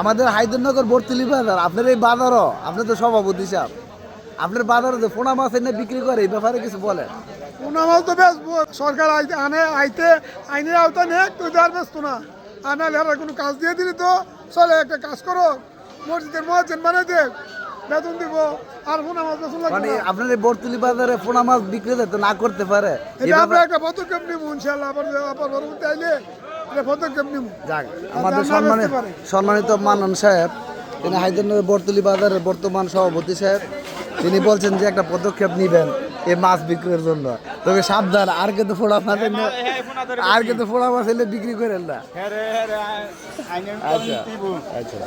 আমাদের হায়দরনগর বর্তলি বাজার আপনার এই বাজারও আপনি তো সভাপতি সাহেব। আপনার বাজারে যে পোনা মাছ এনে বিক্রি করে এই ব্যাপারে কিছু বলেন। পুনামাল তো বেশ সরকার আইতে আনে আইতে আইনের আওতা নেই তুই আর ব্যস্ত না। আনালে আর কোনো কাজ দিয়ে দিলি তো চলে একটা কাজ করো মসজিদের মহাজেন বানাই দে বেতন দিব আর পুনামাল বেতন লাগবে মানে আপনার এই বর্তলি বাজারে পোনা মাছ বিক্রি তো না করতে পারে এটা আমরা একটা পদক্ষেপ নিব ইনশাল্লাহ আবার আবার পরবর্তী আইলে যাক আমাদের সম্মানিত সম্মানিত মানন সাহেব তিনি হায়দরনগর বর্তলি বাজারের বর্তমান সভাপতি সাহেব তিনি বলছেন যে একটা পদক্ষেপ নিবেন এই মাছ বিক্রির জন্য। তবে সাবধান আর কিন্তু ফোড়া মাছ এনে- আর কিন্তু ফোড়া মাছ এলে বিক্রি করেন না। আচ্ছা আচ্ছা।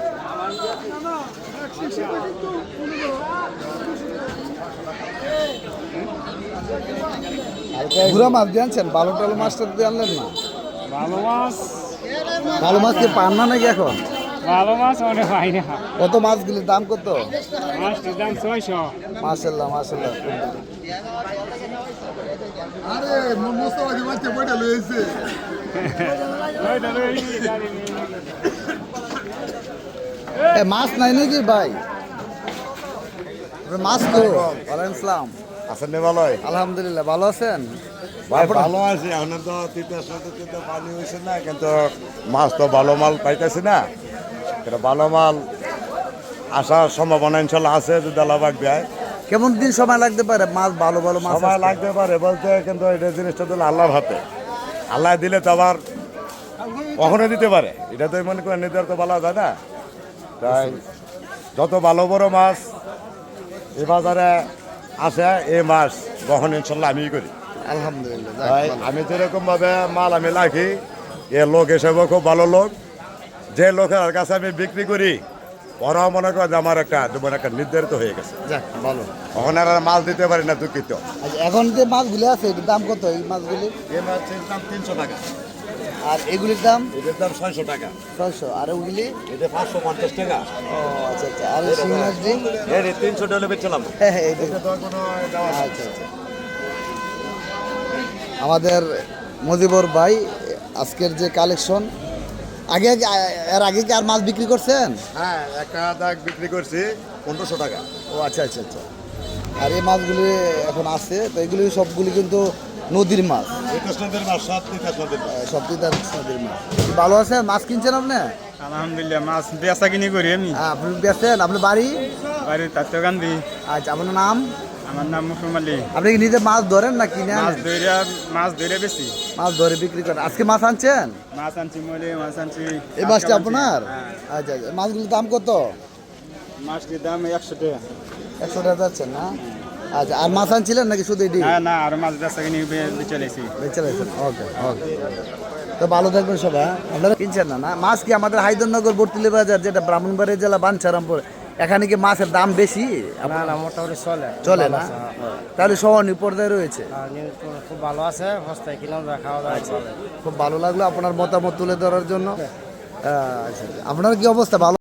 ঘুরা মাছ দিয়ে আনছেন? ভালো টালো মাছটা দিয়ে আনলেন না? ভালো মাছ? ভালো মাছ কি পান না নাকি এখন? ভালো মাছ অনেক হয় না। কত মাছগুলির দাম কত? মাছটির দাম ছয়শো। মাসাল্লাহ মাসাল্লাহ আরে মোস্তফা মাছ নাই নাকি ভাই? মাছ তো ওয়ালাইকুম আসসালাম আছেন রে ভালোই? আলহামদুলিল্লাহ ভালো আছেন? ভাই ভালো আছি। এখন তো তিনটার সাথে তিনটা পানি হয়েছে না কিন্তু মাছ তো ভালো মাল পাইতেছি না। এটা ভালো মাল আসার সম্ভাবনা ইনশাল্লাহ আছে যদি আল্লাহবাক দেয়। কেমন দিন সময় লাগতে পারে? মাছ ভালো ভালো মাছ সময় লাগতে পারে বলতে কিন্তু এটা জিনিসটা দিলে আল্লাহর হাতে। আল্লাহ দিলে তো আবার কখনো দিতে পারে। এটা তো মনে করেন নিতে তো বলা যায় না। তাই যত ভালো বড় মাছ এ বাজারে আসে এ মাছ গ্রহণ ইনশাল্লাহ আমিই করি। আলহামদুলিল্লাহ তাই। আমি যেরকম ভাবে মাল আমি রাখি এ লোক হিসেবে খুব ভালো লোক। যে লোকের কাছে আমি বিক্রি করি ওরাও মনে করে যে আমার একটা জীবন একটা নির্ধারিত হয়ে গেছে। যাক ভালো। ওখানে আর মাল দিতে পারি না দুঃখিত। এখন যে মাছগুলি আছে এটার দাম কত এই মাছগুলি? এই মাছের দাম তিনশো টাকা। আর এগুলির দাম? এটার দাম ছয়শো টাকা। ছয়শো। আর ওগুলি? এটা পাঁচশো পঞ্চাশ টাকা। ও আচ্ছা আচ্ছা। আর মাছটি এর তিনশো টাকা বেচলাম হ্যাঁ হ্যাঁ। আচ্ছা আচ্ছা। আমাদের মজিবর ভাই আজকের যে কালেকশন আগে এর আগে কি আর মাছ বিক্রি করছেন? হ্যাঁ একটা দাগ বিক্রি করছি পনেরোশো টাকা। ও আচ্ছা আচ্ছা আচ্ছা। আর এই মাছগুলি এখন আছে তো এগুলি সবগুলি কিন্তু নদীর মাছ। মাছ সব তিতাস নদীর মাছ। ভালো আছে মাছ কিনছেন আপনি? আলহামদুলিল্লাহ মাছ বেচা কিনি করি আমি। হ্যাঁ, আপনি বেচেন। আপনার বাড়ি? বাড়ির তাত্ত্ব আচ্ছা আপনার নাম? আমার নাম মুসুম আলী। আপনি কি নিজে মাছ ধরেন না কিনে মাছ ধরে মাছ ধরে বেশি। মাছ ধরে বিক্রি করেন। আজকে মাছ আনছেন? মাছ আনছি মলে মাছ আনছি এই মাছটা আপনার? হ্যাঁ। আচ্ছা আচ্ছা। মাছগুলোর দাম কত? মাছটির দাম একশো টাকা। একশো টাকা যাচ্ছেন না? আচ্ছা আর মাছ আনছিলেন নাকি শুধু এটি হ্যাঁ না আর মাছ বেচা কিনি বেঁচে রয়েছেন ওকে ওকে। তো ভালো থাকবেন সবাই হ্যাঁ? আপনারা কিনছেন না না? মাছ কি আমাদের হায়দরনগর বর্তিলি বাজার যেটা ব্রাহ্মণবাড়িয়া জেলা বাঞ্ছারামপুর এখানে কি মাছের দাম বেশি? না না মোটামুটি চলে। চলে না? তাহলে সহনীয় নিপর্দায় রয়েছে? খুব ভালো আছে সস্তায় কিনলাম খাওয়া দাওয়া খুব ভালো লাগল আপনার মতামত তুলে ধরার জন্য। আচ্ছা আচ্ছা। আপনার কি অবস্থা? ভালো